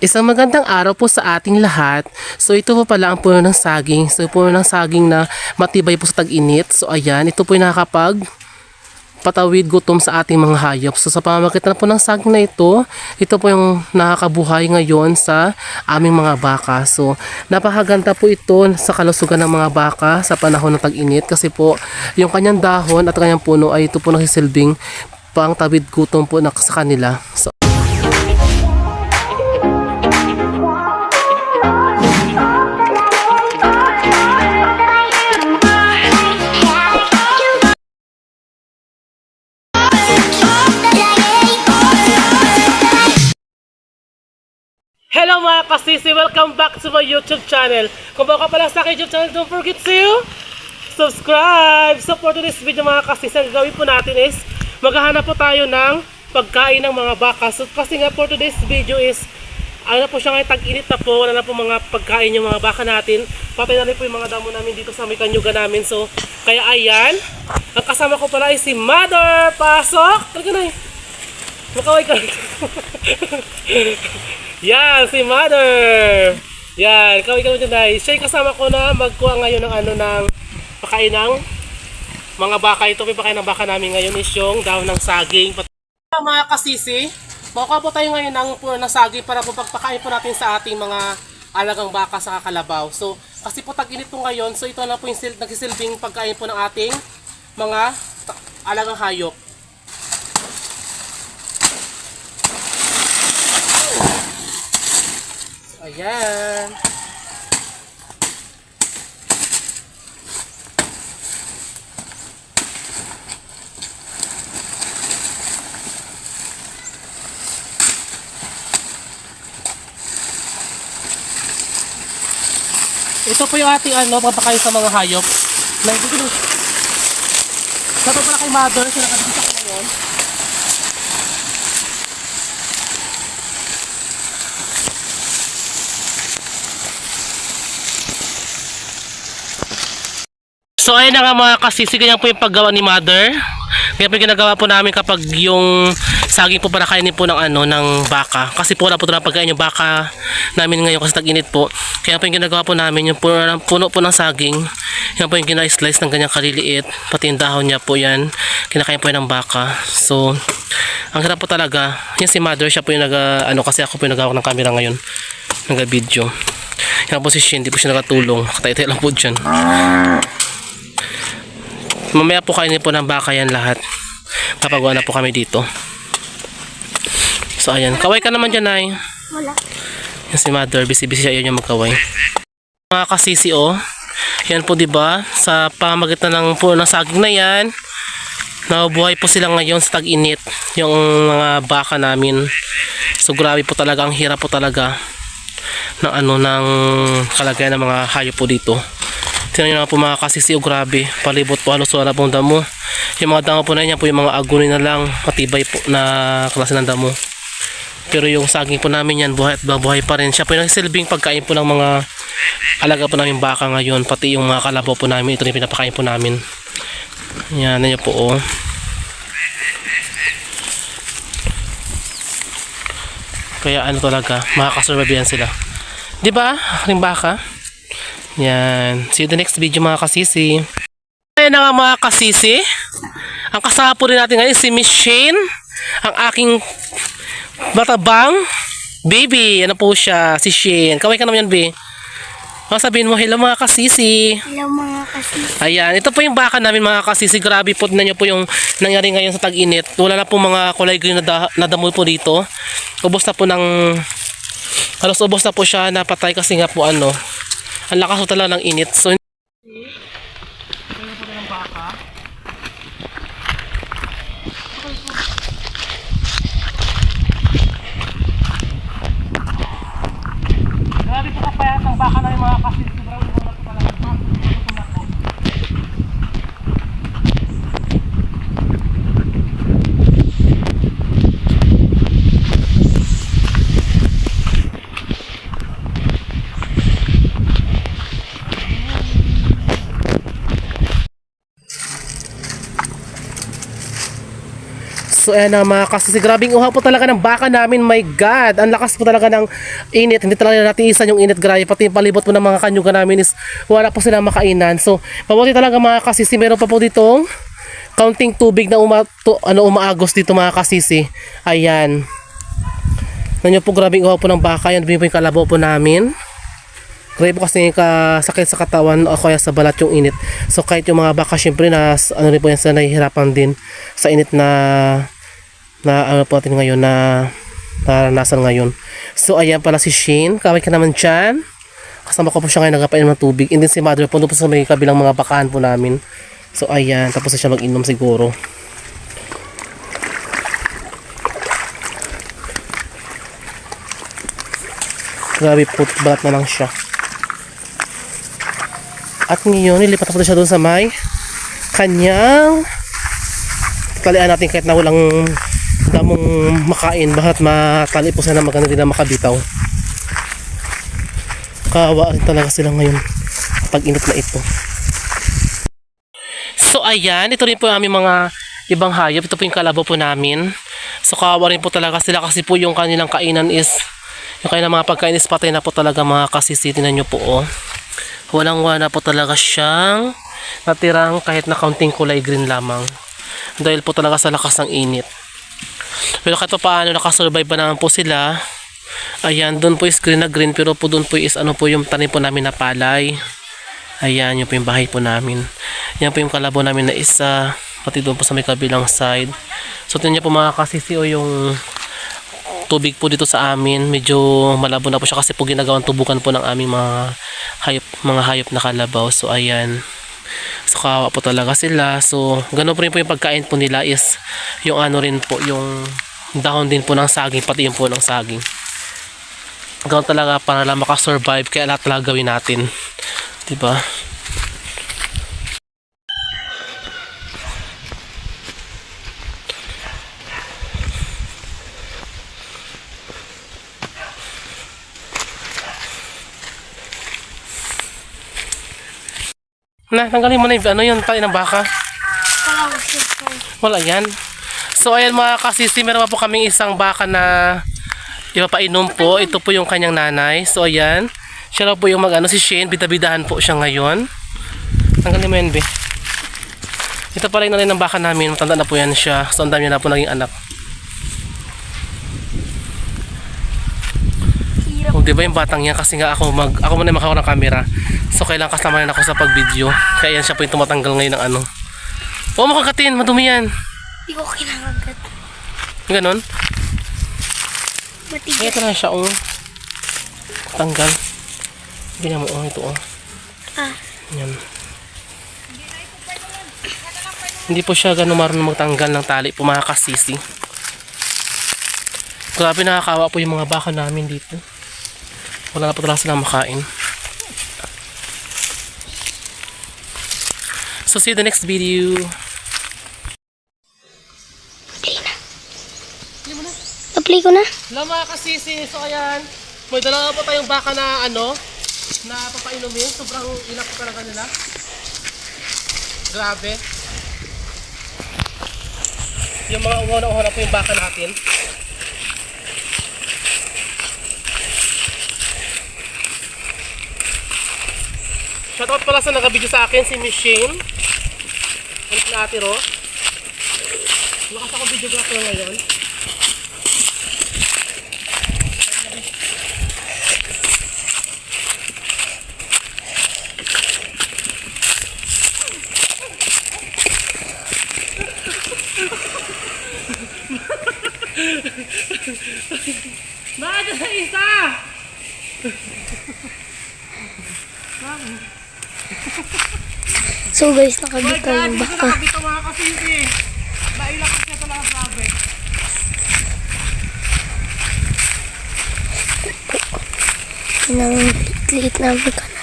Isang magandang araw po sa ating lahat. So ito po pala ang puno ng saging. So puno ng saging na matibay po sa tag-init. So ayan, ito po yung nakakapag patawid gutom sa ating mga hayop. So sa pamamagitan po ng saging na ito, ito po yung nakakabuhay ngayon sa aming mga baka. So napakaganda po ito sa kalusugan ng mga baka sa panahon ng tag-init kasi po yung kanyang dahon at kanyang puno ay ito po nagsisilbing pang tawid gutom po na sa kanila. So Hello mga kasisi! Welcome back to my YouTube channel. Kung bago ka pala sa aking YouTube channel, don't forget to subscribe! So for today's video mga kasisi, ang gagawin po natin is maghahanap po tayo ng pagkain ng mga baka. So kasi nga for today's video is ano po siya ngayon, tag-init na po, wala na po mga pagkain yung mga baka natin. Patay na rin po yung mga damo namin dito sa may kanyuga namin. So, kaya ayan, ang kasama ko pala ay si Mother! Pasok! Talaga na eh. Makaway ka. Yan, si Mother. Yan, kaway kami dyan dahil. Siya kasama ko na magkuha ngayon ng ano ng pakain ng mga baka. Ito yung pakain ng baka namin ngayon is yung daw ng saging. Mga kasisi, makuha po tayo ngayon ng puno ng saging para po pagpakain po natin sa ating mga alagang baka sa kakalabaw. So, kasi po tag-init po ngayon, so ito na po yung sil- nagsisilbing pagkain po ng ating mga alagang hayop. Ayan. Ito po yung ating ano, papakain sa mga hayop. Ito ko Sa to pala kay mother, siya nakadito ko ngayon. So ayun na nga mga kasisi, ganyan po yung paggawa ni mother. Kaya po yung ginagawa po namin kapag yung saging po para kainin po ng ano ng baka. Kasi po wala po na pagkain yung baka namin ngayon kasi tag-init po. Kaya po yung ginagawa po namin yung puno, puno po ng saging. Yan po yung gina-slice ng ganyang kaliliit. Pati yung dahon niya po yan. Kinakain po yan ng baka. So, ang hirap po talaga. Yan si mother, siya po yung nag, ano kasi ako po yung nagawak ng camera ngayon. Nag-video. Yan po si Shin, hindi po siya nakatulong. Katay-tay lang po dyan. Mamaya po kainin po ng baka yan lahat. Kapag wala po kami dito. So ayan. Kaway ka naman dyan ay. Wala. Yan si mother. Busy-busy siya yun yung magkaway. Mga kasisi oh. Yan po 'di ba Sa pamagitan ng puno ng saging na yan. Nabubuhay po sila ngayon sa tag-init. Yung mga baka namin. So grabe po talaga. Ang hirap po talaga ng ano ng kalagayan ng mga hayop po dito. Tingnan nyo naman po mga kasisi, oh, grabe. Palibot po halos wala pong damo. Yung mga damo po na yan po yung mga aguni na lang. Matibay po na klase ng damo. Pero yung saging po namin yan, buhay at buhay pa rin. Siya po yung silbing pagkain po ng mga alaga po namin baka ngayon. Pati yung mga kalabaw po namin. Ito yung pinapakain po namin. Yan, na po oh. Kaya ano talaga, makakasurvive yan sila. Di ba? Aking baka. Yan. See you the next video mga kasisi. Ayan na nga mga kasisi. Ang kasama po rin natin ngayon si Miss Shane. Ang aking batabang baby. Ano po siya? Si Shane. Kaway ka naman yan, be. Ano sabihin mo, hello mga kasisi. Hello mga kasi. Ayan, ito po yung baka namin mga kasisi. Grabe po na nyo po yung nangyari ngayon sa tag-init. Wala na po mga kulay green na, da- na damo po dito. Ubos na po ng... Halos ubos na po siya napatay kasi nga po ano. Ang lakas talaga ng init. So, Grabe po kapayat ang baka namin mga kasisi. So ayan na mga kasisi, grabing uhaw po talaga ng baka namin, my God. Ang lakas po talaga ng init. Hindi talaga natin isan yung init, grabe. Pati yung palibot po ng mga kanyuga namin is wala po silang makainan. So mabuti talaga mga kasisi, meron pa po ditong counting tubig na uma, to, ano, umaagos dito mga kasisi. Ayan. Nanyo po grabing uhaw po ng baka. Yan po yung kalabaw po namin. Grabe kasi kasakit sa katawan o kaya sa balat yung init. So kahit yung mga baka syempre na ano rin po yan sila nahihirapan din sa init na na ano po natin ngayon na naranasan ngayon. So ayan pala si Shane. Kaway ka naman dyan. Kasama ko po siya ngayon nagpainom ng tubig. And then si mother doon po sa may kabilang mga bakaan po namin. So ayan. Tapos na siya mag-inom siguro. Grabe po, balat na lang siya. At ngayon, nilipat na siya doon sa may kanyang talian natin kahit na walang damong makain. Bakit matali po sana maganda din na makabitaw. Kawa talaga sila ngayon. Pag init na ito. So ayan. Ito rin po yung aming mga ibang hayop. Ito po yung kalabaw po namin. So kawa rin po talaga sila kasi po yung kanilang kainan is yung kanilang mga pagkain is patay na po talaga mga kasisiti na nyo po oh walang wala po talaga siyang natirang kahit na kaunting kulay green lamang. Dahil po talaga sa lakas ng init. Pero kahit pa paano nakasurvive pa naman po sila. Ayan doon po is green na green pero po doon po is ano po yung tanim po namin na palay. Ayan yun po yung bahay po namin. Yan po yung kalabo namin na isa pati doon po sa may kabilang side. So tingnan po mga kasisi o yung tubig po dito sa amin. Medyo malabo na po siya kasi po ginagawang tubukan po ng aming mga hayop mga hayop na kalabaw. So ayan. So kawawa po talaga sila. So ganun po rin po yung pagkain po nila is yung ano rin po yung dahon din po ng saging pati yung po ng saging. Ganun talaga para lang makasurvive kaya lahat talaga gawin natin. Diba na tanggalin mo na yung ano yung tayo ng baka Wala yan. So ayan mga kasisi, meron po kaming isang baka na ipapainom po. Ito po yung kanyang nanay. So ayan. Siya po yung mag ano si Shane. Bidabidahan po siya ngayon. Tanggalin mo yan, be. Ito pala yung nanay ng baka namin. Matanda na po yan siya. So ang dami na po naging anak. Kung di ba yung batang yan kasi nga ako mag ako muna yung makakawa ng camera. So kailangan kasama rin ako sa pag-video. Kaya yan siya po yung tumatanggal ngayon ng ano. Oo, makakatin. Madumi yan. Hindi ko kinakagat. Ganon. Matigas. Ito na siya, oh. Tanggal. Bigyan mo, oh, ito, oh. Ah. Yan. Hindi po siya ganun marunong magtanggal ng tali po mga kasisi. Grabe nakakawa po yung mga baka namin dito. Wala na po talaga silang makain. So see you the next video. Na-play ko na. Mga kasisi, so ayan, may dalawa po tayong baka na ano, na papainumin. Sobrang ilang po talaga nila. Grabe. Yung mga umuna-una po yung baka natin. Shoutout pala sa nag-video sa akin, si Miss Shane. Ano na ate Ro? Lakas ako videographer ngayon. Bakit sa isa? So guys, nakabit tayo ng baka. nakabito mga kasisi. Nailak siya talaga grabe. Yun ang liit na baka na.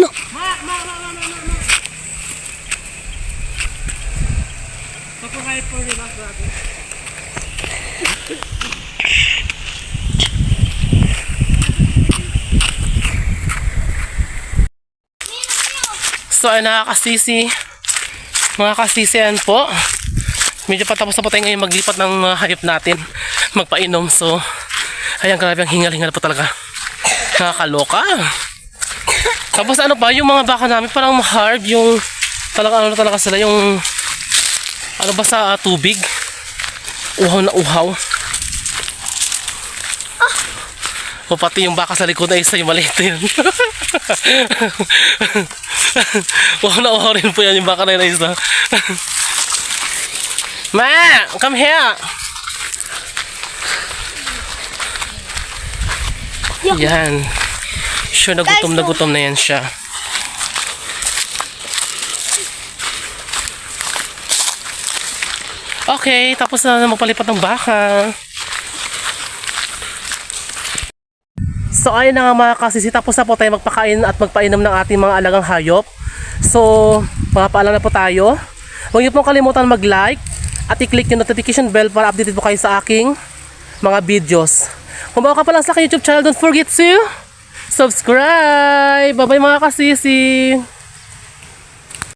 No! Ma, ma, ma, ma, ma, ma, ma. Po nila grabe. So ay nakakasisi. Mga kasisi yan po. Medyo patapos na po tayo ngayon maglipat ng uh, hayop natin. Magpainom. So, ayan, grabe ang hingal-hingal po talaga. Nakakaloka. Tapos ano ba, yung mga baka namin parang hard yung talaga ano talaga sila yung ano ba sa ah, tubig. Uhaw na uhaw. O pati yung baka sa likod na isa yung maliit yun. uhaw na uhaw rin po yan yung baka na yun na isa. Ma! Come here! Yan. Sure na gutom na gutom na yan siya. Okay, tapos na magpalipat ng baka. So ayun na nga mga kasisi, tapos na po tayo magpakain at magpainom ng ating mga alagang hayop. So, mapapaalam na po tayo. Huwag niyo pong kalimutan mag-like at i-click yung notification bell para updated po kayo sa aking mga videos. Kung bago ka pa lang sa aking YouTube channel, don't forget to subscribe! Bye-bye mga kasisi!